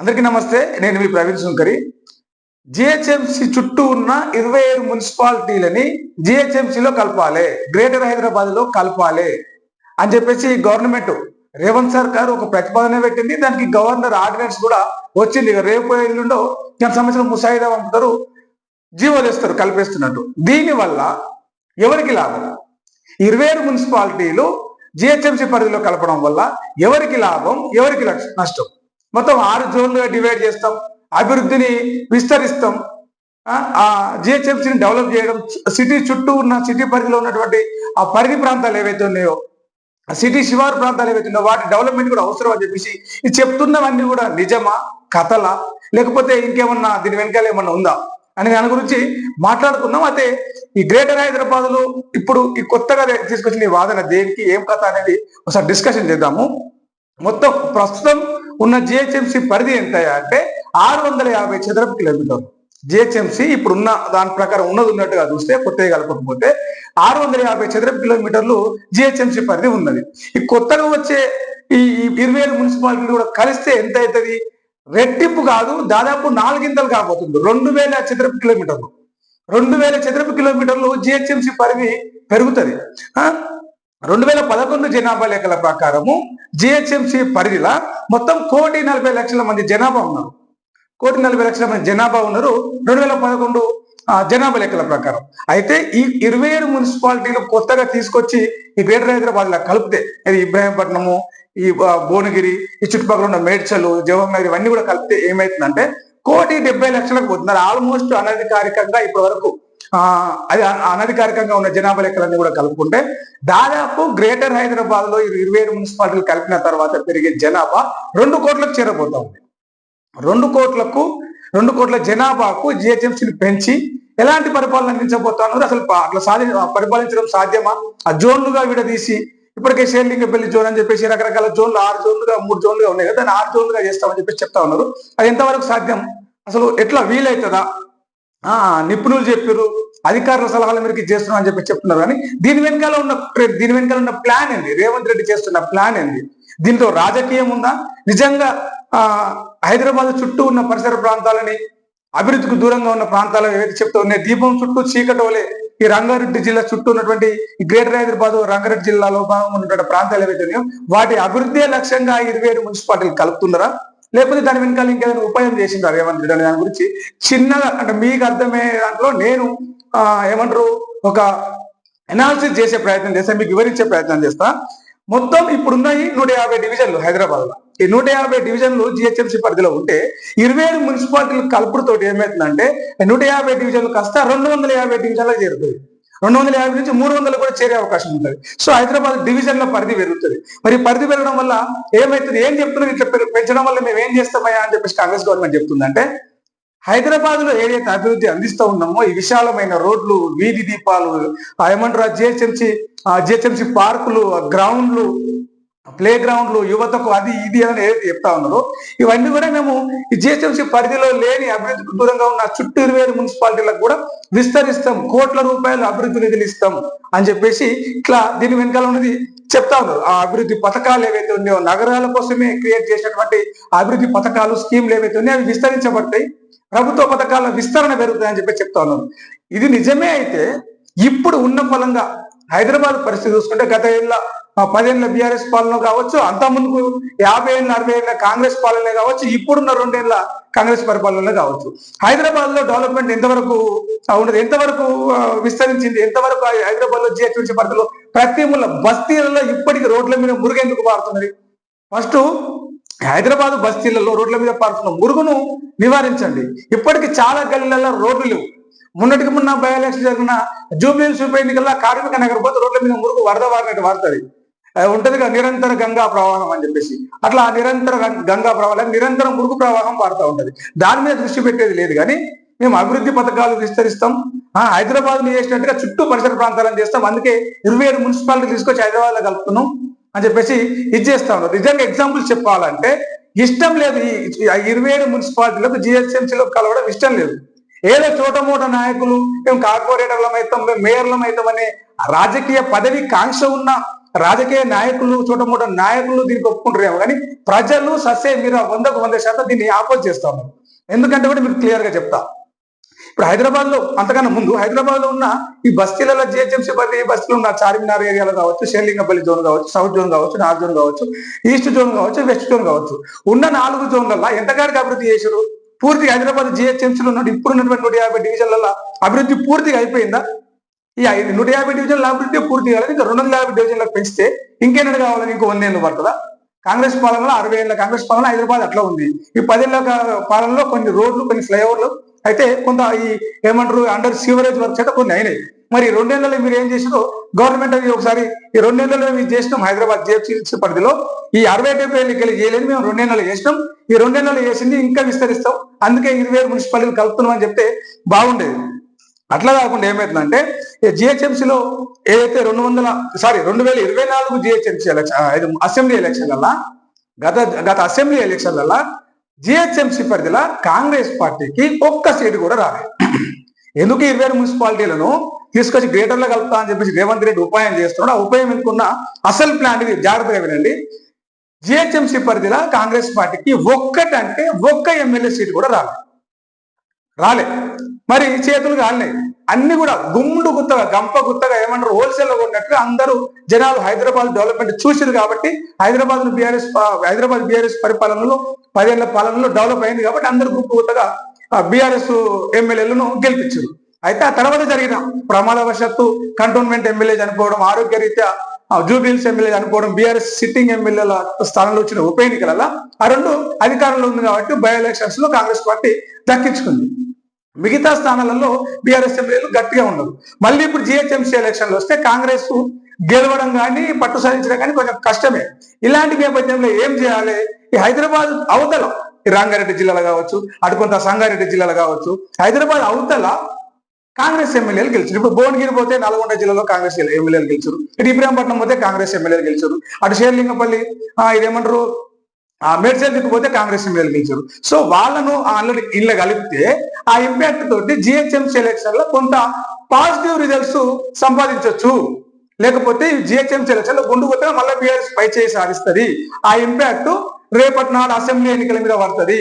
అందరికీ నమస్తే నేను మీ ప్రవీణ్ శంకరి. జిహెచ్ఎంసి చుట్టూ ఉన్న ఇరవై ఏడు మున్సిపాలిటీలని జిహెచ్ఎంసిలో కలపాలి గ్రేటర్ హైదరాబాద్లో కలపాలి అని చెప్పేసి గవర్నమెంట్ రేవంత్ సర్కార్ ఒక ప్రతిపాదన పెట్టింది. దానికి గవర్నర్ ఆర్డినెన్స్ కూడా వచ్చింది. ఇక రేపు ఎల్లుండో సంవత్సరం సంబంధించిన ముసాయిదా పంపుతారు జీవోలు ఇస్తారు కలిపేస్తున్నట్టు. దీనివల్ల ఎవరికి లాభం? ఇరవై ఏడు మున్సిపాలిటీలు జిహెచ్ఎంసీ పరిధిలో కలపడం వల్ల ఎవరికి లాభం? ఎవరికి లక్ష- నష్టం? మొత్తం ఆరు జోన్లుగా డివైడ్ చేస్తాం. అభివృద్ధిని విస్తరిస్తాం. ఆ జిహెచ్ఎంసీని డెవలప్ చేయడం సిటీ చుట్టూ ఉన్న సిటీ పరిధిలో ఉన్నటువంటి ఆ పరిధి ప్రాంతాలు ఏవైతే ఉన్నాయో ఆ సిటీ శివారు ప్రాంతాలు ఏవైతే ఉన్నాయో వాటి డెవలప్మెంట్ కూడా అవసరం అని చెప్పేసి ఇది చెప్తున్నవన్నీ కూడా నిజమా కథలా? లేకపోతే ఇంకేమన్నా దీని వెనకాల ఏమన్నా ఉందా? అని దాని గురించి మాట్లాడుకుందాం. అయితే ఈ గ్రేటర్ హైదరాబాద్లో ఇప్పుడు ఈ కొత్తగా తీసుకొచ్చిన ఈ వాదన దేనికి ఏం కథ అనేది ఒకసారి డిస్కషన్ చేద్దాము. మొత్తం ప్రస్తుతం ఉన్న జిహెచ్ఎంసి పరిధి ఎంత అంటే ఆరు వందల యాభై చదరపు కిలోమీటర్లు. జిహెచ్ఎంసి ఇప్పుడు ఉన్న దాని ప్రకారం ఉన్నది ఉన్నట్టుగా చూస్తే కొత్తగా కలపకపోతే ఆరు వందల యాభై చదరపు కిలోమీటర్లు జిహెచ్ఎంసీ పరిధి ఉన్నది. ఈ కొత్తగా వచ్చే ఈ ఇరవై ఏడు మున్సిపాలిటీలు కూడా కలిస్తే ఎంత అవుతుంది రెట్టింపు కాదు దాదాపు నాలుగింతలు కాబోతుంది. రెండు వేల చదరపు కిలోమీటర్లు. రెండు వేల చదరపు కిలోమీటర్లు జిహెచ్ఎంసి పరిధి పెరుగుతుంది. రెండు వేల పదకొండు జనాభా లెక్కల ప్రకారము జిహెచ్ఎంసి పరిధిలో మొత్తం కోటి నలభై లక్షల మంది జనాభా ఉన్నారు. కోటి నలభై లక్షల మంది జనాభా ఉన్నారు. రెండు వేల పదకొండు ఆ, జనాభా లెక్కల ప్రకారం. అయితే ఈ ఇరవై ఏడు మున్సిపాలిటీలు కొత్తగా తీసుకొచ్చి ఈ గ్రేటర్ హైదరాబాద్ లా కలిపితే అది ఇబ్రాహీంపట్నము ఈ భువనగిరి ఈ చుట్టుపక్కల ఉన్న మేడ్చలు జవహర్ ఇవన్నీ కూడా కలిపితే ఏమైతుందంటే కోటి డెబ్బై లక్షలకు పోతున్నారు ఆల్మోస్ట్ అనధికారికంగా ఇప్పటి వరకు అది అనధికారికంగా ఉన్న జనాభా లెక్కలన్నీ కూడా కలుపుకుంటే దాదాపు గ్రేటర్ హైదరాబాద్లో ఇరవై ఏడు మున్సిపాలిటీలు కలిపిన తర్వాత పెరిగే జనాభా రెండు కోట్లకు చేరబోతా ఉంది. రెండు కోట్లకు రెండు కోట్ల జనాభాకు జిహెచ్ఎంసీని పెంచి ఎలాంటి పరిపాలన అందించబోతున్నారు అసలు అట్లా సాధి పరిపాలించడం సాధ్యమా? ఆ జోన్లుగా విడదీసి ఇప్పటికే షేర్లింగపల్లి జోన్ అని చెప్పేసి రకరకాల జోన్లు ఆరు జోన్లుగా మూడు జోన్లుగా ఉన్నాయి కదా దాన్ని ఆరు జోన్లుగా చేస్తామని చెప్పేసి చెప్తా ఉన్నారు. అది ఎంతవరకు సాధ్యం? అసలు ఎట్లా వీలవుతుందా నిపుణులు చెప్పారు అధికారుల సలహాల మేరకు చేస్తున్నాం అని చెప్పి చెప్తున్నారు. కానీ దీని వెనకాల ఉన్న దీని వెనకాల ఉన్న ప్లాన్ ఏంది? రేవంత్ రెడ్డి చేస్తున్న ప్లాన్ ఏంది? దీంతో రాజకీయం ఉందా? నిజంగా ఆ హైదరాబాద్ చుట్టూ ఉన్న పరిసర ప్రాంతాలని అభివృద్ధికి దూరంగా ఉన్న ప్రాంతాలు ఏవైతే చెప్తూ ఉన్నాయి దీపం చుట్టూ చీకటోలే ఈ రంగారెడ్డి జిల్లా చుట్టూ ఉన్నటువంటి గ్రేటర్ హైదరాబాద్ రంగారెడ్డి జిల్లాలో భాగంగా ఉన్నటువంటి ప్రాంతాలు ఏవైతే ఉన్నాయో వాటి అభివృద్ధి లక్ష్యంగా ఇరవై ఏడు మున్సిపాలిటీలు కలుపుతున్నారా? లేకపోతే దాని వెనకాల ఇంకేదైనా ఉపాయం చేసిందా రేవంత్ రెడ్డి అనే దాని గురించి? చిన్నగా అంటే మీకు అర్థమయ్యే దాంట్లో నేను ఆ ఏమంటారు ఒక అనాలిసిస్ చేసే ప్రయత్నం చేస్తా మీకు వివరించే ప్రయత్నం చేస్తా. మొత్తం ఇప్పుడున్నాయి నూట యాభై డివిజన్లు హైదరాబాద్లో ఈ నూట యాభై డివిజన్లు జిహెచ్ఎంసీ పరిధిలో ఉంటే ఇరవై ఏడు మున్సిపాలిటీలు కలుపుడుతోటి ఏమవుతుందంటే నూట యాభై డివిజన్లు కాస్త రెండు వందల యాభై డివిజన్లకు చేరుతుంది రెండు వందల యాభై నుంచి మూడు వందలు కూడా చేరే అవకాశం ఉంటుంది. సో హైదరాబాద్ డివిజన్ల పరిధి పెరుగుతుంది. మరి పరిధి పెరగడం వల్ల ఏమవుతుంది ఏం చెప్తున్నారు? ఇట్లా పెంచడం వల్ల మేము ఏం చేస్తామయ్యా అని చెప్పేసి కాంగ్రెస్ గవర్నమెంట్ చెప్తుందంటే హైదరాబాద్లో ఏదైతే అభివృద్ధి అందిస్తూ ఉన్నామో ఈ విశాలమైన రోడ్లు వీధి దీపాలు ఆ ఏమంటారు? జిహెచ్ఎంసి జిహెచ్ఎంసి పార్కులు గ్రౌండ్లు ప్లే గ్రౌండ్లు యువతకు అది ఇది అని ఏదైతే చెప్తా ఉన్నారో ఇవన్నీ కూడా మేము ఈ పరిధిలో లేని అభివృద్ధికి దూరంగా ఉన్న చుట్టూ ఇరవై మున్సిపాలిటీలకు కూడా విస్తరిస్తాం కోట్ల రూపాయలు అభివృద్ధి నిధులు ఇస్తాం అని చెప్పేసి ఇట్లా దీని వెనకాల ఉన్నది చెప్తా ఉన్నారు. ఆ అభివృద్ధి పథకాలు ఏవైతే ఉన్నాయో నగరాల కోసమే క్రియేట్ చేసినటువంటి అభివృద్ధి పథకాలు స్కీమ్లు ఏవైతే ఉన్నాయో అవి విస్తరించబడతాయి ప్రభుత్వ పథకాల విస్తరణ పెరుగుతాయని చెప్పి చెప్తా ఉన్నారు. ఇది నిజమే అయితే ఇప్పుడు ఉన్న ఫలంగా హైదరాబాద్ పరిస్థితి చూసుకుంటే గత ఏళ్ళ పదేళ్ళ బీఆర్ఎస్ పాలన కావచ్చు అంత ముందుకు యాభై ఏళ్ళ అరవై ఏళ్ళ కాంగ్రెస్ పాలన కావచ్చు ఇప్పుడున్న రెండేళ్ళ కాంగ్రెస్ పరిపాలన కావచ్చు. హైదరాబాద్లో డెవలప్మెంట్ ఎంతవరకు ఉండదు? ఉన్నది ఎంతవరకు విస్తరించింది? ఎంతవరకు హైదరాబాద్లో జిహెచ్ఎంసీ పరిధిలో ప్రతి ముళ్ళ బస్తీలలో ఇప్పటికి రోడ్ల మీద మురుగెందుకు పారుతున్నది? ఫస్ట్ హైదరాబాద్ బస్తీలలో రోడ్ల మీద పారుతున్న మురుగును నివారించండి. ఇప్పటికి చాలా గల్లీలలో రోడ్లు లేవు. మొన్నటికి మొన్న బై ఎలక్షన్ జరిగిన జూబ్లీ ఉప ఎన్నికల్లో కార్మిక నగర్ పోతే రోడ్ల మీద మురుగు వరద వారినట్టు వాడుతుంది ఉంటది కదా నిరంతర గంగా ప్రవాహం అని చెప్పేసి. అట్లా ఆ నిరంతర గంగా ప్రవాహం నిరంతరం మురుగు ప్రవాహం పారుతూ ఉంటది. దాని మీద దృష్టి పెట్టేది లేదు కానీ మేము అభివృద్ధి పథకాలు విస్తరిస్తాం. ఆ హైదరాబాద్ చేసినట్టుగా చుట్టూ పరిసర ప్రాంతాలను చేస్తాం. అందుకే ఇరవై ఏడు మున్సిపాలిటీ తీసుకొచ్చి హైదరాబాద్లో కలుపుతున్నాం అని చెప్పేసి ఇది చేస్తా ఉన్నారు. నిజంగా ఎగ్జాంపుల్ చెప్పాలంటే ఇష్టం లేదు ఇరువేడు ఈ ఇరవై ఏడు మున్సిపాలిటీలకు జిహెచ్ఎంసీలో కలవడం ఇష్టం లేదు. ఏదో చోట మూట నాయకులు మేము కార్పొరేటర్లం అవుతాం మేము మేయర్లం అవుతాం అనే రాజకీయ పదవి కాంక్ష ఉన్న రాజకీయ నాయకులు చూడమూట నాయకులు దీనికి ఒప్పుకుంటారేమో కానీ ప్రజలు ససే మీరు వందకు వంద శాతం దీన్ని ఆపోజ్ చేస్తాము ఎందుకంటే కూడా మీకు క్లియర్గా చెప్తా. ఇప్పుడు హైదరాబాద్లో అంతకన్నా ముందు హైదరాబాద్లో ఉన్న ఈ బస్తీలలో జిహెచ్ఎంసీ పరిధి బస్తీలు ఉన్న చార్మినార్ ఏరియాలో కావచ్చు షేర్లింగపల్లి జోన్ కావచ్చు సౌత్ జోన్ కావచ్చు నార్త్ జోన్ కావచ్చు ఈస్ట్ జోన్ కావచ్చు వెస్ట్ జోన్ కావచ్చు ఉన్న నాలుగు జోన్లలో ఎంతగాడికి అభివృద్ధి చేశారు? పూర్తిగా హైదరాబాద్ జిహెచ్ఎంసీలో ఉన్న ఇప్పుడు ఉన్నటువంటి నూట యాభై డివిజన్లలో అభివృద్ధి పూర్తిగా అయిపోయిందా? ఈ ఐదు- నూట యాభై డివిజన్ అభివృద్ధి పూర్తి కాలేదు. ఇంకా రెండు వందల యాభై డివిజన్లకు పెంచితే ఇంకేనాడు కావాలని ఇంకో వందేళ్ళు పడుతుందా? కాంగ్రెస్ పాలనలో అరవై ఏళ్ళ కాంగ్రెస్ పాలన హైదరాబాద్ అట్లా ఉంది. ఈ పదేళ్ళ పాలనలో కొన్ని రోడ్లు కొన్ని ఫ్లైఓవర్లు అయితే కొంత ఈ ఏమంటారు అండర్ సీవరేజ్ వర్క్ చేత కొన్ని అయినాయి. మరి ఈ రెండేళ్ళలో మీరు ఏం చేసారో గవర్నమెంట్ అవి ఒకసారి ఈ రెండేళ్ళలో మేము చేసినాం హైదరాబాద్ జిహెచ్ఎంసీ పరిధిలో. ఈ అరవై డెబ్బై ఏళ్ళకి వెళ్ళి చేయలేదు మేము రెండేళ్ళలో చేసినాం. ఈ రెండేళ్ళలో చేసింది ఇంకా విస్తరిస్తాం. అందుకే ఇరవై ఏడు మున్సిపాలిటీలు కలుపుతున్నాం అని చెప్తే బాగుండేది. అట్లా కాకుండా ఏమవుతుందంటే జిహెచ్ఎంసీలో ఏదైతే రెండు వందల సారీ రెండు వేల ఇరవై నాలుగు జిహెచ్ఎంసీ ఎలక్షన్ అసెంబ్లీ ఎలక్షన్ల గత గత అసెంబ్లీ ఎలక్షన్లలో జిహెచ్ఎంసీ పరిధిలో కాంగ్రెస్ పార్టీకి ఒక్క సీటు కూడా రాలేదు ఎందుకు ఇరవై ఆరు మున్సిపాలిటీలను తీసుకొచ్చి గ్రేటర్లో కలుపుతా అని చెప్పేసి రేవంత్ రెడ్డి ఉపాయం చేస్తున్నాడు ఆ ఉపాయం ఎందుకున్న అసలు ప్లాన్ ఇది జాగ్రత్తగా వినండి. జిహెచ్ఎంసీ పరిధిలో కాంగ్రెస్ పార్టీకి ఒక్కటంటే ఒక్క ఎమ్మెల్యే సీటు కూడా రాలేదు రాలే. మరి చేతులు కాలినాయి. అన్ని కూడా గుమ్ముడు గుత్తగా గంప గుత్తగా ఏమంటారు? హోల్సేల్లో ఉన్నట్టుగా అందరూ జనాలు హైదరాబాద్ డెవలప్మెంట్ చూసింది కాబట్టి హైదరాబాద్ బీఆర్ఎస్ హైదరాబాద్ బీఆర్ఎస్ పరిపాలనలో పదేళ్ళ పాలనలో డెవలప్ అయింది కాబట్టి అందరూ గుంపు గుత్తగా బీఆర్ఎస్ ఎమ్మెల్యేలను గెలిపించారు అయితే ఆ తర్వాత జరిగిన ప్రమాదవశాత్తు కంటోన్మెంట్ ఎమ్మెల్యే చనిపోవడం ఆరోగ్య రీత్యా జూబిల్స్ ఎమ్మెల్యే చనిపోవడం బీఆర్ఎస్ సిట్టింగ్ ఎమ్మెల్యేల స్థానంలో వచ్చిన ఉప ఎన్నికలలో ఆ రెండు అధికారంలో ఉంది కాబట్టి బై ఎలక్షన్స్లో కాంగ్రెస్ పార్టీ దక్కించుకుంది. మిగతా స్థానాలలో బీఆర్ఎస్ ఎమ్మెల్యేలు గట్టిగా ఉండదు మళ్ళీ ఇప్పుడు జిహెచ్ఎంసీ ఎలక్షన్లు వస్తే కాంగ్రెస్ గెలవడం కానీ పట్టు సాధించడం కానీ కొంచెం కష్టమే. ఇలాంటి నేపథ్యంలో ఏం చేయాలి? ఈ హైదరాబాద్ అవతల ఈ రంగారెడ్డి జిల్లాలో కావచ్చు అటు కొంత సంగారెడ్డి జిల్లాలో కావచ్చు హైదరాబాద్ అవతల కాంగ్రెస్ ఎమ్మెల్యేలు గెలిచారు ఇప్పుడు భువనగిరి పోతే నల్గొండ జిల్లాలో కాంగ్రెస్ ఎమ్మెల్యేలు గెలిచారు ఇటు ఇబ్రాహీంపట్నం పోతే కాంగ్రెస్ ఎమ్మెల్యేలు గెలిచారు అటు షేర్లింగపల్లి ఆ, ఇదేమంటారు? ఆ మేడ్చల్ దిక్కుపోతే కాంగ్రెస్ ఎమ్మెల్యేలు సో వాళ్ళను ఆల్రెడీ ఇళ్ళ కలిపితే ఆ ఇంపాక్ట్ తోటి జిహెచ్ఎంసీ ఎలక్షన్లో కొంత పాజిటివ్ రిజల్ట్స్ సంపాదించవచ్చు లేకపోతే జిహెచ్ఎంసీ ఎలక్షన్లో గుండు కొట్టిన మళ్ళీ బీఆర్ఎస్ పై చేయి సాధిస్తుంది. ఆ ఇంపాక్ట్ రేపటి నాడు అసెంబ్లీ ఎన్నికల మీద పడుతుంది.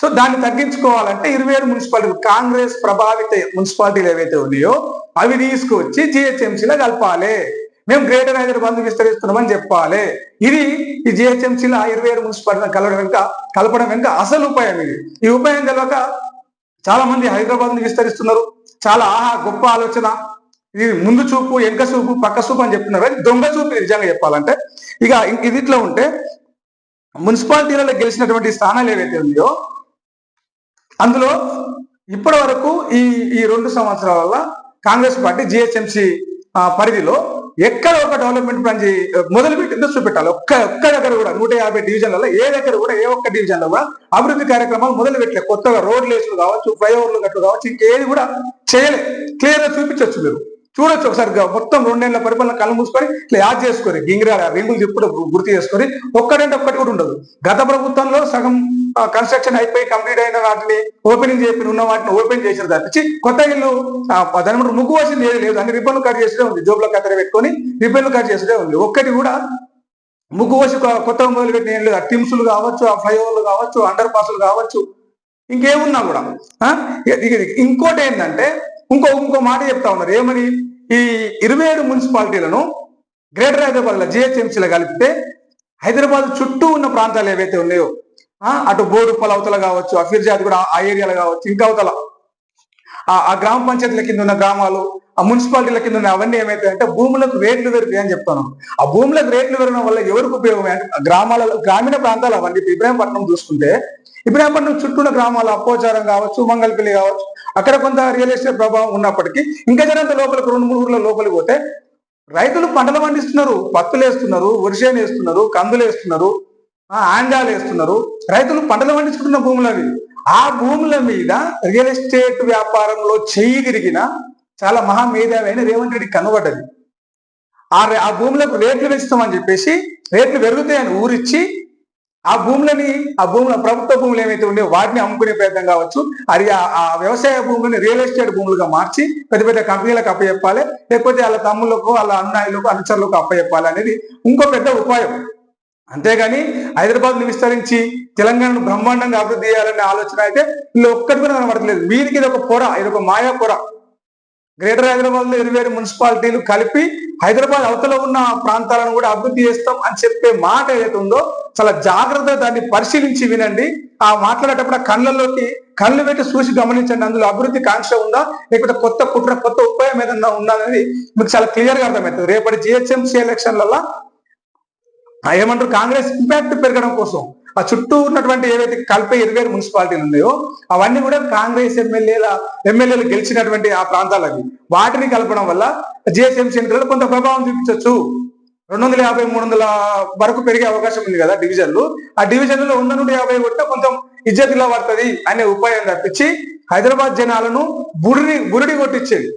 సో దాన్ని తగ్గించుకోవాలంటే ఇరవై ఏడు మున్సిపాలిటీలు కాంగ్రెస్ ప్రభావిత మున్సిపాలిటీలు ఏవైతే ఉన్నాయో అవి తీసుకొచ్చి జిహెచ్ఎంసీలో కలపాలి. మేము గ్రేటర్ హైదరాబాద్ విస్తరిస్తున్నామని చెప్పాలి ఇది ఈ జిహెచ్ఎంసీలో ఇరవై ఏడు మున్సిపాలిటీ కలవడం వెనుక కలపడం వెనుక అసలు ఉపాయం ఇది. ఈ ఉపాయం కలవక చాలా మంది హైదరాబాద్ని విస్తరిస్తున్నారు. చాలా ఆహా గొప్ప ఆలోచన. ఇది ముందు చూపు వెనక చూపు పక్క చూపు అని చెప్తున్నారు. అది దొంగ చూపు నిజంగా చెప్పాలంటే ఇక ఇది ఇట్లా ఉంటే మున్సిపాలిటీలలో గెలిచినటువంటి స్థానాలు ఏవైతే ఉన్నాయో అందులో ఇప్పటి వరకు ఈ ఈ రెండు సంవత్సరాల కాంగ్రెస్ పార్టీ జిహెచ్ఎంసీ పరిధిలో ఎక్కడ ఒక డెవలప్మెంట్ ప్లాన్ మొదలుపెట్టి ఇండస్ట్రీ పెట్టాలి ఒక్క ఒక్క దగ్గర కూడా నూట యాభై డివిజన్లలో ఏ దగ్గర కూడా ఏ ఒక్క డివిజన్లో కూడా అభివృద్ధి కార్యక్రమాలు మొదలు పెట్టలే. కొత్తగా రోడ్లు వేసులు కావచ్చు ఫ్లైఓవర్లు గట్లు కావచ్చు ఇంకేది కూడా చేయలే. క్లియర్గా చూపించవచ్చు మీరు. చూడొచ్చు ఒకసారి మొత్తం రెండేళ్ళ పరిపాలన కళ్ళు మూసుకొని ఇట్లా యాద్ చేసుకొని గింగిరాల రింగులు చెప్పుడు గుర్తు చేసుకొని ఒక్కటంటే ఒక్కటి కూడా ఉండదు. గత ప్రభుత్వంలో సగం కన్స్ట్రక్షన్ అయిపోయి కంప్లీట్ అయిన వాటిని ఓపెనింగ్ చెప్పి ఉన్న వాటిని ఓపెన్ చేసిన తప్పించి కొత్త ఇల్లు దాని ముందు ముగ్గు వచ్చింది ఏది లేదు. అన్ని రిబ్బన్లు కట్ చేసే ఉంది. జోబులో కత్తెర పెట్టుకొని రిబ్బన్లు కట్ చేసే ఉంది. ఒక్కటి కూడా ముగ్గు వచ్చి కొత్త కొత్తగా మొదలు పెట్టిన ఏం లేదు. ఆ టిమ్స్లు కావచ్చు ఆ ఫ్లైఓవర్లు కావచ్చు అండర్ పాస్లు కావచ్చు ఇంకేమున్నా కూడా ఇంకోటి ఏంటంటే ఇంకో ఇంకో మాట చెప్తా ఉన్నారు. ఏమని? ఈ ఇరవై ఏడు మున్సిపాలిటీలను గ్రేటర్ హైదరాబాద్లో జిహెచ్ఎంసీలో కలిపితే హైదరాబాద్ చుట్టూ ఉన్న ప్రాంతాలు ఏవైతే ఉన్నాయో అటు బోడుప్పల అవతల కావచ్చు అఫీర్జాద్ కూడా ఆ ఏరియాలో కావచ్చు ఇంకా అవతల ఆ గ్రామ పంచాయతీల కింద ఉన్న గ్రామాలు ఆ మున్సిపాలిటీల కింద ఉన్న అవన్నీ ఏమైతాయంటే భూములకు రేట్లు పెరుగుతాయి అని చెప్తాను. ఆ భూములకు రేట్లు పెరగడం వల్ల ఎవరికి ఉపయోగం అంటే గ్రామాలలో గ్రామీణ ప్రాంతాలు అవన్నీ ఇబ్రాహీంపట్నం చూసుకుంటే ఇబ్రాహీంపట్నం చుట్టూ ఉన్న గ్రామాలు అప్పోచారం కావచ్చు మంగళపల్లి కావచ్చు అక్కడ కొంత రియల్ ఎస్టేట్ ప్రభావం ఉన్నప్పటికీ ఇంకా జనంత లోపలికి రెండు మూడు ఊర్ల లోపలికి పోతే రైతులు పంటలు పండిస్తున్నారు పత్తులు వేస్తున్నారు వరిసేను వేస్తున్నారు కందులు వేస్తున్నారు ఆ, ఆంజాలు వేస్తున్నారు. రైతులు పంటలు పండించుకుంటున్న భూములు అవి ఆ భూముల మీద రియల్ ఎస్టేట్ వ్యాపారంలో చేయి తిరిగిన చాలా మహా మేధావి అయిన రేవంత్ రెడ్డి కనబడ్డది. ఆ ఆ భూములకు రేట్లు పెంచుతామని చెప్పేసి రేట్లు పెరుగుతాయని ఊరిచ్చి ఆ భూములని ఆ భూముల ప్రభుత్వ భూములు ఏమైతే ఉండే వాటిని అమ్ముకునే ప్రయత్నం కావచ్చు. అది ఆ- వ్యవసాయ భూములని రియల్ ఎస్టేట్ భూములుగా మార్చి పెద్ద పెద్ద కంపెనీలకు అప్పచెప్పాలి. లేకపోతే వాళ్ళ తమ్ముళ్ళకు వాళ్ళ అన్నయ్యలకు అనుచరులకు అప్పచెప్పాలి అనేది ఇంకో పెద్ద ఉపాయం. అంతేగాని హైదరాబాద్ని విస్తరించి తెలంగాణను బ్రహ్మాండంగా అభివృద్ధి చేయాలనే ఆలోచన అయితే వీళ్ళు ఒక్కటి కూడా కనబడట్లేదు. వీరికి ఇది ఒక పొర ఇది ఒక మాయా పొర. గ్రేటర్ హైదరాబాద్లో ఇరవై ఏడు మున్సిపాలిటీలు కలిపి హైదరాబాద్ అవతల ఉన్న ప్రాంతాలను కూడా అభివృద్ధి చేస్తాం అని చెప్పే మాట ఏదైతే ఉందో చాలా జాగ్రత్తగా దాన్ని పరిశీలించి వినండి. ఆ మాట్లాడేటప్పుడు కళ్ళల్లోకి కళ్ళు పెట్టి చూసి గమనించండి. అందులో అభివృద్ధి కాంక్ష ఉందా? లేకపోతే కొత్త కుట్ర కొత్త ఉపాయం ఏదన్నా ఉందా అనేది మీకు చాలా క్లియర్గా అర్థమవుతుంది. రేపటి జిహెచ్ఎంసీ ఎలక్షన్లలో ఏమంటారు? కాంగ్రెస్ ఇంపాక్ట్ పెరగడం కోసం ఆ చుట్టూ ఉన్నటువంటి ఏవైతే కలిపే ఇరవై మున్సిపాలిటీలు ఉన్నాయో అవన్నీ కూడా కాంగ్రెస్ ఎమ్మెల్యేల ఎమ్మెల్యేలు గెలిచినటువంటి ఆ ప్రాంతాలు అవి. వాటిని కలపడం వల్ల జిహెచ్ఎంసీ ఎన్నికలలో కొంత ప్రభావం చూపించవచ్చు రెండు వందల యాభై మూడు వందల వరకు పెరిగే అవకాశం ఉంది కదా డివిజన్లు. ఆ డివిజన్లలో వంద నుండి యాభై కొట్ట కొంచెం ఇజ్జతిలో పడుతుంది అనే ఉపాయం తప్పించి హైదరాబాద్ జనాలను బురిడి బురిడి కొట్టించేది.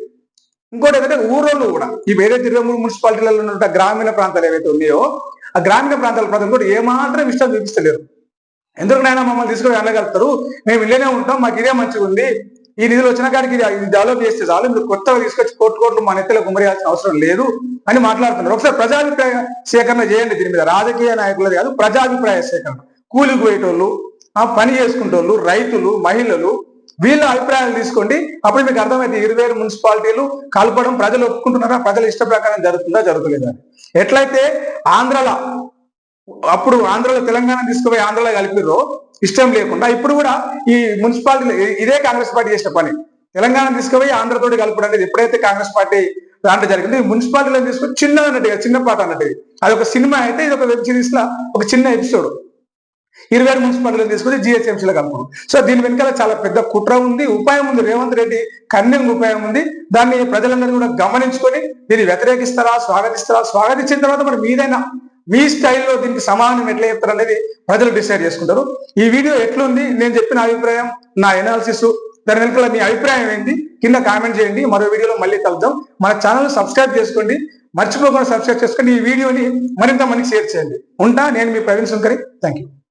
ఇంకోటి ఏంటంటే ఊరోళ్ళు కూడా ఈ వేరే ఇరవై మూడు మున్సిపాలిటీలలో ఉన్న గ్రామీణ ప్రాంతాలు ఏవైతే ఉన్నాయో ఆ గ్రామీణ ప్రాంతాల ప్రజలు కూడా ఏమాత్రం ఇష్టం చూపిస్తలేరు ఎందుకనైనా మమ్మల్ని తీసుకుని వెళ్ళగలుగుతారు? మేము ఇళ్ళనే ఉంటాం మాకు ఇదే మంచిగా ఉంది. ఈ నిధులు వచ్చిన కాడికి ఇది డెవలప్ చేస్తే చాలు మీరు కొత్తగా తీసుకొచ్చి కోట్లు కోట్లు మా నెత్తలో గుమ్మరేయాల్సిన అవసరం లేదు అని మాట్లాడుతున్నారు. ఒకసారి ప్రజాభిప్రాయ సేకరణ చేయండి దీని మీద. రాజకీయ నాయకులది కాదు ప్రజాభిప్రాయ సేకరణ. కూలికి పోయేటోళ్ళు ఆ పని చేసుకునేటోళ్ళు రైతులు మహిళలు వీళ్ళ అభిప్రాయాలు తీసుకోండి. అప్పుడు మీకు అర్థమైతే ఇరవై ఏడు మున్సిపాలిటీలు కలపడం ప్రజలు ఒప్పుకుంటున్నారా? ప్రజల ఇష్ట ప్రకారం జరుగుతుందా? జరుగుతుందా ఎట్లయితే ఆంధ్రలో అప్పుడు ఆంధ్రలో తెలంగాణ తీసుకుపోయి ఆంధ్రలో కలిపిర్రో ఇష్టం లేకుండా ఇప్పుడు కూడా ఈ మున్సిపాలిటీ ఇదే కాంగ్రెస్ పార్టీ చేసిన పని. తెలంగాణ తీసుకుపోయి ఆంధ్రతోటి కలపడం అనేది ఎప్పుడైతే కాంగ్రెస్ పార్టీ దాంట్లో జరిగింది మున్సిపాలిటీలో తీసుకుని తీసుకొని చిన్న అన్నట్టుగా చిన్న పాట అన్నట్టుగా. అది ఒక సినిమా అయితే ఇది ఒక వెబ్ సిరీస్ లా ఒక చిన్న ఎపిసోడ్. ఇరవై ఏడు మున్సిపాలిటీలు తీసుకొని జిహెచ్ఎంసీలో కలుపుడు సో దీని వెనకాల చాలా పెద్ద కుట్ర ఉంది ఉపాయం ఉంది. రేవంత్ రెడ్డి కన్నింగ్ ఉపాయం ఉంది. దాన్ని ప్రజలందరూ కూడా గమనించుకొని దీన్ని వ్యతిరేకిస్తారా స్వాగతిస్తారా? స్వాగతించిన తర్వాత మరి మీదైనా మీ స్టైల్లో దీనికి సమాధానం ఎట్లా చెప్తారు అనేది ప్రజలు డిసైడ్ చేసుకుంటారు. ఈ వీడియో ఎట్లుంది? నేను చెప్పిన అభిప్రాయం నా ఎనాలిసిస్ దాని వెనకాల మీ అభిప్రాయం ఏంటి? కింద కామెంట్ చేయండి. మరో వీడియోలో మళ్ళీ కలుద్దాం. మన ఛానల్ సబ్స్క్రైబ్ చేసుకోండి. మర్చిపోకుండా సబ్స్క్రైబ్ చేసుకోండి ఈ వీడియోని మరింత మందికి షేర్ చేయండి. ఉంటా? నేను మీ ప్రవీణ్ శంకరి. Thank you